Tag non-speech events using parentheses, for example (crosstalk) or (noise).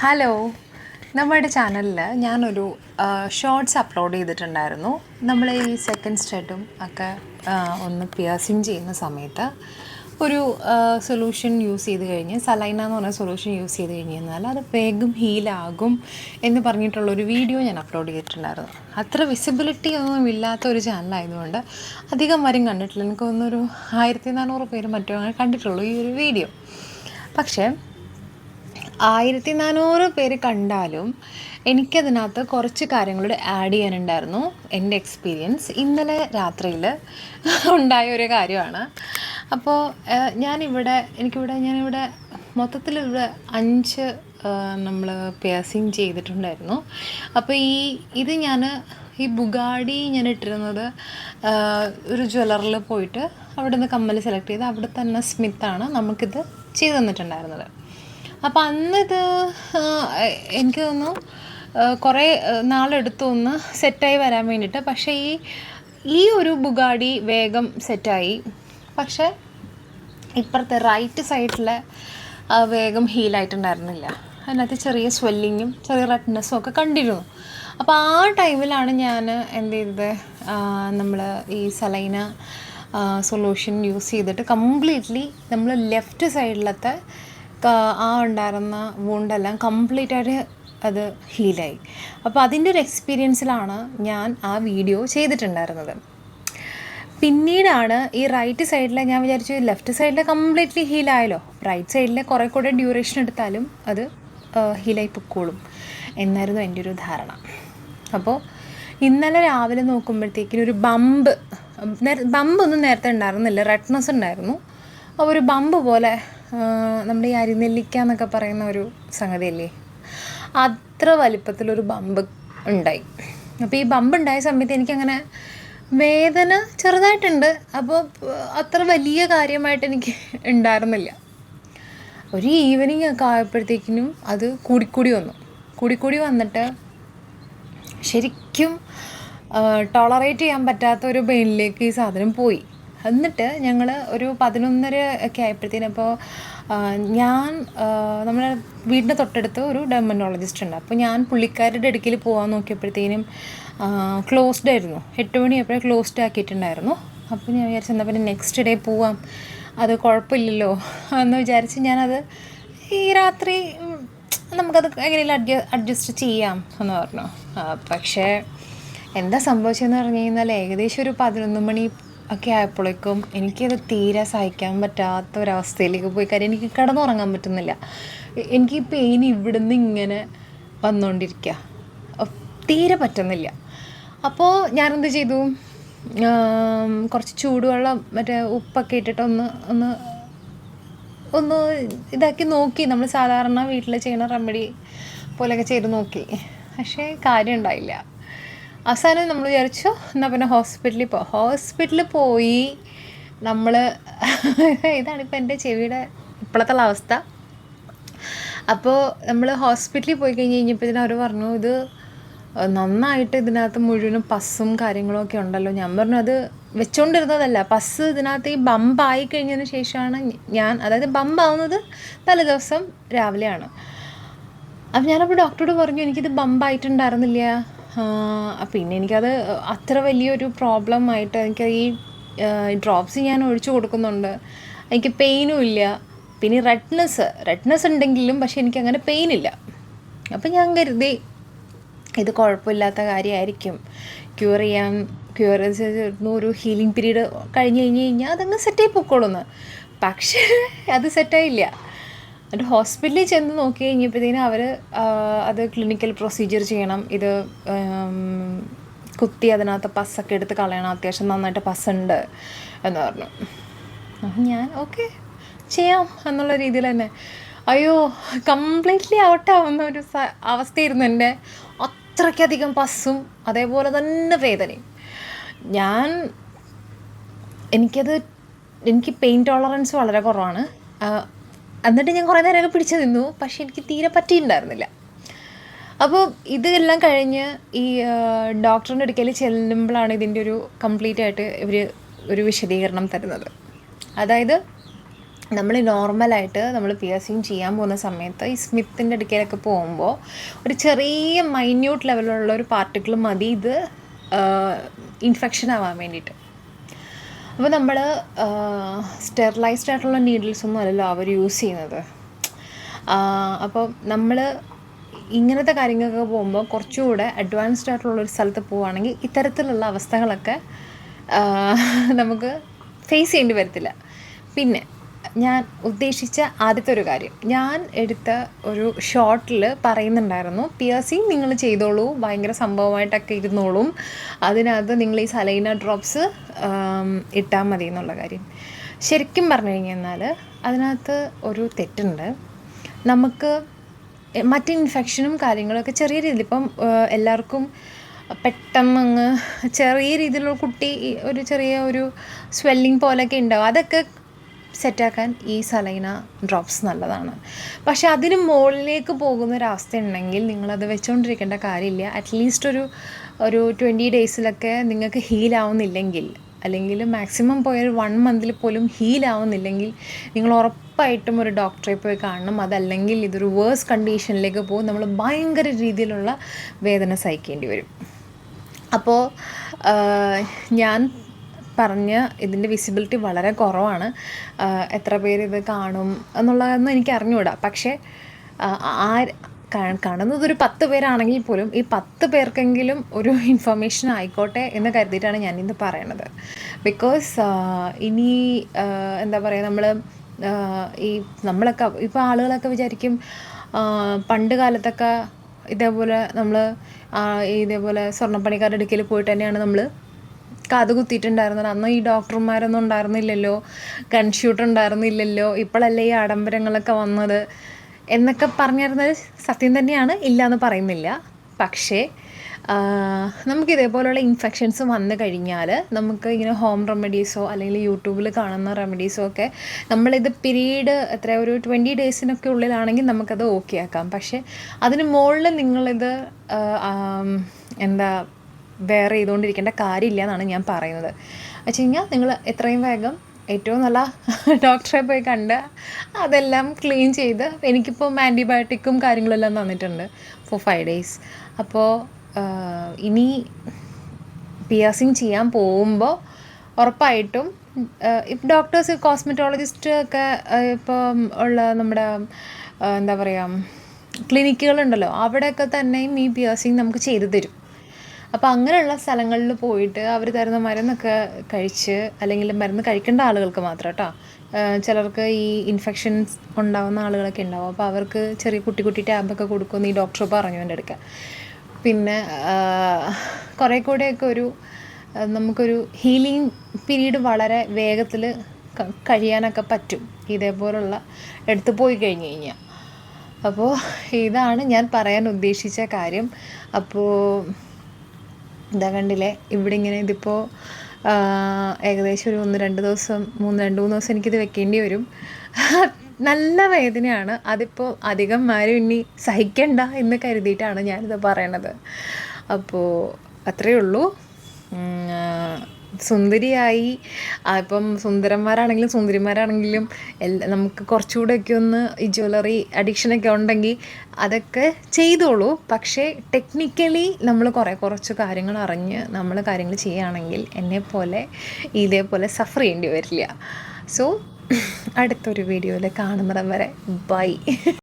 Hello നമ്മുടെ ചാനലിൽ ഞാനൊരു ഷോർട്സ് അപ്ലോഡ് ചെയ്തിട്ടുണ്ടായിരുന്നു. നമ്മൾ ഈ സെക്കൻഡ് സ്റ്റെഡും ഒക്കെ ഒന്ന് പിയേഴ്സിങ് ചെയ്യുന്ന സമയത്ത് ഒരു സൊല്യൂഷൻ യൂസ് ചെയ്ത് കഴിഞ്ഞ് സലൈന എന്ന് പറഞ്ഞ സൊല്യൂഷൻ യൂസ് ചെയ്ത് കഴിഞ്ഞ് കഴിഞ്ഞാൽ അത് വേഗം ഹീലാകും എന്ന് പറഞ്ഞിട്ടുള്ളൊരു വീഡിയോ ഞാൻ അപ്ലോഡ് ചെയ്തിട്ടുണ്ടായിരുന്നു. അത്ര വിസിബിലിറ്റി ഒന്നും ഇല്ലാത്ത ഒരു ചാനലായതുകൊണ്ട് അധികം വരും കണ്ടിട്ടില്ല. എനിക്ക് തോന്നുന്നൊരു ആയിരത്തി നാനൂറ് പേര് മറ്റോ അങ്ങനെ കണ്ടിട്ടുള്ളൂ ഈ ഒരു വീഡിയോ പക്ഷേ ആയിരത്തി നാനൂറ് പേര് കണ്ടാലും എനിക്കതിനകത്ത് കുറച്ച് കാര്യങ്ങളോട് ആഡ് ചെയ്യാനുണ്ടായിരുന്നു എന്റെ എക്സ്പീരിയൻസ് ഇന്നലെ രാത്രിയിൽ ഉണ്ടായ ഒരു കാര്യമാണ്. അപ്പോൾ ഞാനിവിടെ എനിക്കിവിടെ ഞാനിവിടെ മൊത്തത്തിൽ ഇവിടെ അഞ്ച് നമ്മൾ പേഴ്സിങ് ചെയ്തിട്ടുണ്ടായിരുന്നു. അപ്പോൾ ഈ ഇത് ഞാൻ ഈ ബുഗാഡി ഞാൻ ഇട്ടിരുന്നത് ഒരു ജ്വല്ലറിൽ പോയിട്ട് അവിടെ നിന്ന് കമ്മൽ സെലക്ട് ചെയ്ത് അവിടെ തന്നെ സ്മിത്താണ് നമുക്കിത് ചെയ്തു തന്നിട്ടുണ്ടായിരുന്നത്. അപ്പം അന്നിത് എനിക്ക് തോന്നുന്നു കുറേ നാളെടുത്തു ഒന്ന് സെറ്റായി വരാൻ വേണ്ടിയിട്ട് പക്ഷേ ഈ ഈ ഒരു ബുഗാഡി വേഗം സെറ്റായി. പക്ഷേ ഇപ്പുറത്തെ റൈറ്റ് സൈഡിലെ വേഗം ഹീലായിട്ടുണ്ടായിരുന്നില്ല അതിനകത്ത് ചെറിയ സ്വെല്ലിങ്ങും ചെറിയ റെഡ്നെസ്സും ഒക്കെ കണ്ടിരുന്നു. അപ്പോൾ ആ ടൈമിലാണ് ഞാൻ എന്ത് ചെയ്തത്? നമ്മൾ ഈ സലൈന സൊല്യൂഷൻ യൂസ് ചെയ്തിട്ട് കംപ്ലീറ്റ്ലി നമ്മൾ ലെഫ്റ്റ് സൈഡിലത്തെ ആ ഉണ്ടായിരുന്ന വൂണ്ടെല്ലാം കംപ്ലീറ്റ് ആയിട്ട് അത് ഹീലായി അപ്പോൾ അതിന്റെ ഒരു എക്സ്പീരിയൻസിലാണ് ഞാൻ ആ വീഡിയോ ചെയ്തിട്ടുണ്ടായിരുന്നത്. പിന്നീടാണ് ഈ റൈറ്റ് സൈഡിലെ ഞാൻ വിചാരിച്ചു ലെഫ്റ്റ് സൈഡിലെ കംപ്ലീറ്റ്ലി ഹീലായല്ലോ റൈറ്റ് സൈഡിലെ കുറേ കൂടെ ഡ്യൂറേഷൻ എടുത്താലും അത് ഹീലായി പൊക്കോളും എന്നായിരുന്നു എന്റെ ഒരു ധാരണ. അപ്പോൾ ഇന്നലെ രാവിലെ നോക്കുമ്പോഴത്തേക്കിനും ഒരു ബമ്പ് ബമ്പ് ഒന്നും നേരത്തെ ഉണ്ടായിരുന്നില്ല. റെഡ്നസ് ഉണ്ടായിരുന്നു. ഒരു ബമ്പ് പോലെ നമ്മുടെ ഈ അരിനെല്ലിക്ക എന്നൊക്കെ പറയുന്ന ഒരു സംഗതിയല്ലേ? അത്ര വലിപ്പത്തിലൊരു ബമ്പ് ഉണ്ടായി. അപ്പോൾ ഈ ബമ്പ് ഉണ്ടായ സമയത്ത് എനിക്കങ്ങനെ വേദന ചെറുതായിട്ടുണ്ട്. അപ്പോൾ അത്ര വലിയ കാര്യമായിട്ട് എനിക്ക് ഉണ്ടായിരുന്നില്ല. ഒരു ഈവനിങ് ഒക്കെ ആയപ്പോഴത്തേക്കിനും അത് കൂടിക്കൂടി വന്നു. കൂടിക്കൂടി വന്നിട്ട് ശരിക്കും ടോളറേറ്റ് ചെയ്യാൻ പറ്റാത്ത ഒരു പെയിനിലേക്ക് ഈ സാധനം പോയി. എന്നിട്ട് ഞങ്ങൾ ഒരു പതിനൊന്നര ഒക്കെ ആയപ്പോഴത്തേനും അപ്പോൾ ഞാൻ നമ്മുടെ വീടിന്റെ തൊട്ടടുത്ത് ഒരു ഡെർമറ്റോളജിസ്റ്റ് ഉണ്ട്. അപ്പോൾ ഞാൻ പുള്ളിക്കാരുടെ ഇടയ്ക്കിൽ പോകാൻ നോക്കിയപ്പോഴത്തേനും ക്ലോസ്ഡ് ആയിരുന്നു. എട്ട് മണിയപ്പോഴേ ക്ലോസ്ഡ് ആക്കിയിട്ടുണ്ടായിരുന്നു. അപ്പോൾ ഞാൻ വിചാരിച്ചു എന്നാൽ പിന്നെ നെക്സ്റ്റ് ഡേ പോവാം. അത് കുഴപ്പമില്ലല്ലോ എന്ന് വിചാരിച്ച് ഞാനത് ഈ രാത്രി നമുക്കത് എങ്ങനെയും അഡ്ജ അഡ്ജസ്റ്റ് ചെയ്യാം എന്ന് പറഞ്ഞു. പക്ഷേ എന്താ സംഭവിച്ചതെന്ന് പറഞ്ഞു കഴിഞ്ഞാൽ ഏകദേശം ഒരു പതിനൊന്ന് മണി ഒക്കെ ആയപ്പോഴേക്കും എനിക്കത് തീരെ സഹിക്കാൻ പറ്റാത്ത ഒരവസ്ഥയിലേക്ക് പോയി. കാര്യം എനിക്ക് കിടന്നുറങ്ങാൻ പറ്റുന്നില്ല. എനിക്ക് ഈ പെയിൻ ഇവിടുന്ന് ഇങ്ങനെ വന്നുകൊണ്ടിരിക്കുക തീരെ പറ്റുന്നില്ല. അപ്പോൾ ഞാനെന്ത് ചെയ്തു? കുറച്ച് ചൂടുവെള്ളം മറ്റേ ഉപ്പൊക്കെ ഇട്ടിട്ട് ഒന്ന് ഒന്ന് ഒന്ന് ഇതാക്കി നോക്കി. നമ്മൾ സാധാരണ വീട്ടിൽ ചെയ്യുന്ന റെമഡി പോലെയൊക്കെ ചെയ്ത് നോക്കി. പക്ഷേ കാര്യം ഉണ്ടായില്ല അവസാനം നമ്മൾ വിചാരിച്ചു എന്നാൽ പിന്നെ ഹോസ്പിറ്റലിൽ പോ. ഹോസ്പിറ്റലിൽ പോയി നമ്മൾ (laughs) ഇതാണിപ്പോൾ എന്റെ ചെവിയുടെ ഇപ്പോഴത്തുള്ള അവസ്ഥ. അപ്പോൾ നമ്മൾ ഹോസ്പിറ്റലിൽ പോയി കഴിഞ്ഞ് കഴിഞ്ഞപ്പോൾ അവർ പറഞ്ഞു ഇത് നന്നായിട്ട് ഇതിനകത്ത് മുഴുവനും പസ്സും കാര്യങ്ങളും ഒക്കെ ഉണ്ടല്ലോ. ഞാൻ പറഞ്ഞു അത് വെച്ചുകൊണ്ടിരുന്നതല്ല പസ് ഇതിനകത്ത് ഈ ബമ്പായി കഴിഞ്ഞതിന് ശേഷമാണ് ഞാൻ അതായത് ബമ്പാവുന്നത് തലേ ദിവസം രാവിലെയാണ്. അപ്പം ഞാനപ്പോൾ ഡോക്ടറോട് പറഞ്ഞു എനിക്കിത് ബമ്പായിട്ടുണ്ടായിരുന്നില്ല പിന്നെ എനിക്കത് അത്ര വലിയൊരു പ്രോബ്ലം ആയിട്ട് എനിക്ക് ഈ ഡ്രോപ്സ് ഞാൻ ഒഴിച്ചു കൊടുക്കുന്നുണ്ട്. എനിക്ക് പെയിനും ഇല്ല. പിന്നെ റെഡ്നെസ് റെഡ്നെസ് ഉണ്ടെങ്കിലും പക്ഷേ എനിക്കങ്ങനെ പെയിൻ ഇല്ല. അപ്പം ഞാൻ കരുതി ഇത് കുഴപ്പമില്ലാത്ത കാര്യമായിരിക്കും ക്യൂർ ചെയ്യാൻ ക്യൂർ ഒരു ഹീലിംഗ് പീരീഡ് കഴിഞ്ഞ് കഴിഞ്ഞ് കഴിഞ്ഞാൽ അതങ്ങ് സെറ്റായി പൊക്കോളുന്നു. പക്ഷേ അത് സെറ്റായില്ല എന്നിട്ട് ഹോസ്പിറ്റലിൽ ചെന്ന് നോക്കി കഴിഞ്ഞപ്പോഴത്തേനും അവർ അത് ക്ലിനിക്കൽ പ്രൊസീജിയർ ചെയ്യണം. ഇത് കുത്തി അതിനകത്ത് പസ്സൊക്കെ എടുത്ത് കളയണം. അത്യാവശ്യം നന്നായിട്ട് പസ്സുണ്ട് എന്ന് പറഞ്ഞു. ഞാൻ ഓക്കെ ചെയ്യാം എന്നുള്ള രീതിയിൽ തന്നെ. അയ്യോ കംപ്ലീറ്റ്ലി ഔട്ടാവുന്ന ഒരു സ- അവസ്ഥയായിരുന്നു എന്റെ. അത്രയ്ക്കധികം പസ്സും അതേപോലെ തന്നെ വേദനയും. ഞാൻ എനിക്കത് എനിക്ക് പെയിൻ ടോളറൻസ് വളരെ കുറവാണ്. എന്നിട്ട് ഞാൻ കുറേ നേരമൊക്കെ പിടിച്ചു നിന്നു. പക്ഷെ എനിക്ക് തീരെ പറ്റിയിട്ടുണ്ടായിരുന്നില്ല. അപ്പോൾ ഇതെല്ലാം കഴിഞ്ഞ് ഈ ഡോക്ടറിന്റെ അടുക്കൽ ചെല്ലുമ്പോഴാണ് ഇതിന്റെ ഒരു കംപ്ലീറ്റ് ആയിട്ട് ഇവർ ഒരു വിശദീകരണം തരുന്നത്. അതായത് നമ്മൾ നോർമലായിട്ട് നമ്മൾ പിയർസിങ് ചെയ്യാൻ പോകുന്ന സമയത്ത് ഈ സ്മിത്തിന്റെ അടുക്കലൊക്കെ പോകുമ്പോൾ ഒരു ചെറിയ മൈന്യൂട്ട് ലെവലിലുള്ള ഒരു പാർട്ടിക്കിൾ മതി ഇത് ഇൻഫെക്ഷൻ ആവാൻ വേണ്ടിയിട്ട്. അപ്പോൾ നമ്മൾ സ്റ്റെറിലൈസ്ഡ് ആയിട്ടുള്ള നീഡിൽസ് ഒന്നും അല്ലല്ലോ അവർ യൂസ് ചെയ്യുന്നത്. അപ്പോൾ നമ്മൾ ഇങ്ങനത്തെ കാര്യങ്ങളൊക്കെ പോകുമ്പോൾ കുറച്ചുകൂടെ അഡ്വാൻസ്ഡ് ആയിട്ടുള്ള ഒരു സ്ഥലത്ത് പോവുകയാണെങ്കിൽ ഇത്തരത്തിലുള്ള അവസ്ഥകളൊക്കെ നമുക്ക് ഫേസ് ചെയ്യേണ്ടി വരത്തില്ല. പിന്നെ ഞാൻ ഉദ്ദേശിച്ച ആദ്യത്തെ ഒരു കാര്യം. ഞാൻ എടുത്ത ഒരു ഷോർട്ടിൽ പറയുന്നുണ്ടായിരുന്നു പി എസ് സി നിങ്ങൾ ചെയ്തോളൂ ഭയങ്കര സംഭവമായിട്ടൊക്കെ ഇരുന്നോളും. അതിനകത്ത് നിങ്ങൾ ഈ സലൈന ഡ്രോപ്സ് ഇട്ടാൽ മതി എന്നുള്ള കാര്യം. ശരിക്കും പറഞ്ഞു കഴിഞ്ഞാൽ അതിനകത്ത് ഒരു തെറ്റുണ്ട്. നമുക്ക് മറ്റ് ഇൻഫെക്ഷനും കാര്യങ്ങളൊക്കെ ചെറിയ രീതിയിൽ ഇപ്പം എല്ലാവർക്കും പെട്ടെന്ന് അങ്ങ് ചെറിയ രീതിയിലുള്ള കുട്ടി ഒരു ചെറിയ ഒരു സ്വെല്ലിങ് പോലെയൊക്കെ ഉണ്ടാവും. അതൊക്കെ സെറ്റാക്കാൻ ഈ സലൈന ഡ്രോപ്സ് നല്ലതാണ്. പക്ഷേ അതിന് മുകളിലേക്ക് പോകുന്ന ഒരു അവസ്ഥ ഉണ്ടെങ്കിൽ നിങ്ങളത് വെച്ചുകൊണ്ടിരിക്കേണ്ട കാര്യമില്ല. അറ്റ്ലീസ്റ്റ് ഒരു ഒരു ട്വന്റി ഡേയ്സിലൊക്കെ നിങ്ങൾക്ക് ഹീൽ ആവുന്നില്ലെങ്കിൽ അല്ലെങ്കിൽ മാക്സിമം പോയ വൺ മന്തിൽ പോലും ഹീൽ ആവുന്നില്ലെങ്കിൽ നിങ്ങൾ ഉറപ്പായിട്ടും ഒരു ഡോക്ടറെ പോയി കാണണം. അതല്ലെങ്കിൽ ഇതൊരു വേഴ്സ് കണ്ടീഷനിലേക്ക് പോകും. നമ്മൾ ഭയങ്കര രീതിയിലുള്ള വേദന സഹിക്കേണ്ടി വരും. അപ്പോൾ ഞാൻ പറഞ്ഞ് ഇതിന്റെ വിസിബിലിറ്റി വളരെ കുറവാണ്. എത്ര പേര് ഇത് കാണും എന്നുള്ളതൊന്നും എനിക്ക് അറിഞ്ഞുകൂടാ. പക്ഷേ ആ, ആ കാ- കാണുന്നത് ഒരു പത്ത് പേരാണെങ്കിൽ പോലും ഈ പത്ത് പേർക്കെങ്കിലും ഒരു ഇൻഫർമേഷൻ ആയിക്കോട്ടെ എന്ന് കരുതിയിട്ടാണ് ഞാൻ ഇന്ന് പറയണത്. ബിക്കോസ് ഇനി എന്താ പറയുക നമ്മൾ ഈ നമ്മളൊക്കെ ഇപ്പോൾ ആളുകളൊക്കെ വിചാരിക്കും പണ്ട് കാലത്തൊക്കെ ഇതേപോലെ നമ്മൾ ഇതേപോലെ സ്വർണപ്പണിക്കാരുടെ അടുക്കൽ പോയിട്ട് തന്നെയാണ് നമ്മൾ കാത് കുത്തിയിട്ടുണ്ടായിരുന്നത്. അന്ന് ഈ ഡോക്ടർമാരൊന്നും ഉണ്ടായിരുന്നില്ലല്ലോ. കൺഷ്യൂട്ടർ ഉണ്ടായിരുന്നില്ലല്ലോ. ഇപ്പോഴല്ലേ ഈ ആഡംബരങ്ങളൊക്കെ വന്നത്. എന്നൊക്കെ പറഞ്ഞിരുന്നത് സത്യം തന്നെയാണ് ഇല്ല എന്ന് പറയുന്നില്ല. പക്ഷേ നമുക്ക് ഇതേപോലെയുള്ള ഇൻഫെക്ഷൻസ് വന്നു കഴിഞ്ഞാൽ നമുക്ക് ഇങ്ങനെ ഹോം റെമഡീസോ അല്ലെങ്കിൽ യൂട്യൂബിൽ കാണുന്ന റെമഡീസോ ഒക്കെ നമ്മളിത് പീരീഡ് എത്ര ഒരു ട്വന്റി ഡേയ്സിനൊക്കെ ഉള്ളിലാണെങ്കിൽ നമുക്കത് ഓക്കെ ആക്കാം. പക്ഷേ അതിന് മുകളിൽ നിങ്ങളിത് എന്താ വേറെ ചെയ്തുകൊണ്ടിരിക്കേണ്ട കാര്യമില്ല എന്നാണ് ഞാൻ പറയുന്നത്. വെച്ച് കഴിഞ്ഞാൽ നിങ്ങൾ എത്രയും വേഗം ഏറ്റവും നല്ല ഡോക്ടറെ പോയി കണ്ട് അതെല്ലാം ക്ലീൻ ചെയ്ത് എനിക്കിപ്പോൾ ആന്റിബയോട്ടിക്കും കാര്യങ്ങളെല്ലാം തന്നിട്ടുണ്ട് ഫോർ ഫൈവ് ഡേയ്സ് അപ്പോൾ ഇനി പിയേഴ്സിങ് ചെയ്യാൻ പോകുമ്പോൾ ഉറപ്പായിട്ടും ഇപ്പം ഡോക്ടേഴ്സ് കോസ്മെറ്റോളജിസ്റ്റ് ഒക്കെ ഇപ്പം ഉള്ള നമ്മുടെ എന്താ പറയുക ക്ലിനിക്കുകളുണ്ടല്ലോ അവിടെയൊക്കെ തന്നെയും ഈ പിയേഴ്സിങ് നമുക്ക് ചെയ്തു തരും. അപ്പോൾ അങ്ങനെയുള്ള സ്ഥലങ്ങളിൽ പോയിട്ട് അവർ തരുന്ന മരുന്നൊക്കെ കഴിച്ച് അല്ലെങ്കിൽ മരുന്ന് കഴിക്കേണ്ട ആളുകൾക്ക് മാത്രം കേട്ടോ ചിലർക്ക് ഈ ഇൻഫെക്ഷൻസ് ഉണ്ടാകുന്ന ആളുകളൊക്കെ ഉണ്ടാവും. അപ്പോൾ അവർക്ക് ചെറിയ കുട്ടി കുട്ടി ടാബൊക്കെ കൊടുക്കുമെന്ന് ഈ ഡോക്ടർ പറഞ്ഞു എന്റെ അടുക്ക. പിന്നെ കുറേ കൂടെയൊക്കെ ഒരു നമുക്കൊരു ഹീലിംഗ് പീരീഡ് വളരെ വേഗത്തിൽ കഴിയാനൊക്കെ പറ്റും. ഇതേപോലുള്ള എടുത്തു പോയി കഴിഞ്ഞ് കഴിഞ്ഞാൽ അപ്പോൾ ഇതാണ് ഞാൻ പറയാൻ ഉദ്ദേശിച്ച കാര്യം. അപ്പോൾ ഇതാ കണ്ടില്ലേ? ഇവിടെ ഇങ്ങനെ ഇതിപ്പോൾ ഏകദേശം ഒരു ഒന്ന് രണ്ട് ദിവസം മൂന്ന് രണ്ട് മൂന്ന് ദിവസം എനിക്കിത് വെക്കേണ്ടി വരും. നല്ല വേദനയാണ്. അതിപ്പോൾ അധികം ആരും ഇനി സഹിക്കണ്ട എന്ന് കരുതിയിട്ടാണ് ഞാനിത് പറയണത്. അപ്പോൾ അത്രയേ ഉള്ളൂ. സുന്ദരിയായി. ഇപ്പം സുന്ദരന്മാരാണെങ്കിലും സുന്ദരിമാരാണെങ്കിലും എല്ലാ നമുക്ക് കുറച്ചുകൂടെയൊക്കെ ഒന്ന് ഈ ജ്വല്ലറി അഡിക്ഷനൊക്കെ ഉണ്ടെങ്കിൽ അതൊക്കെ ചെയ്തോളൂ. പക്ഷേ ടെക്നിക്കലി നമ്മൾ കുറേ കുറച്ച് കാര്യങ്ങൾ അറിഞ്ഞ് നമ്മൾ കാര്യങ്ങൾ ചെയ്യുകയാണെങ്കിൽ എന്നെപ്പോലെ ഇതേപോലെ സഫർ ചെയ്യേണ്ടി വരില്ല. സോ അടുത്തൊരു വീഡിയോയിൽ കാണുന്നിടം വരെ ബൈ.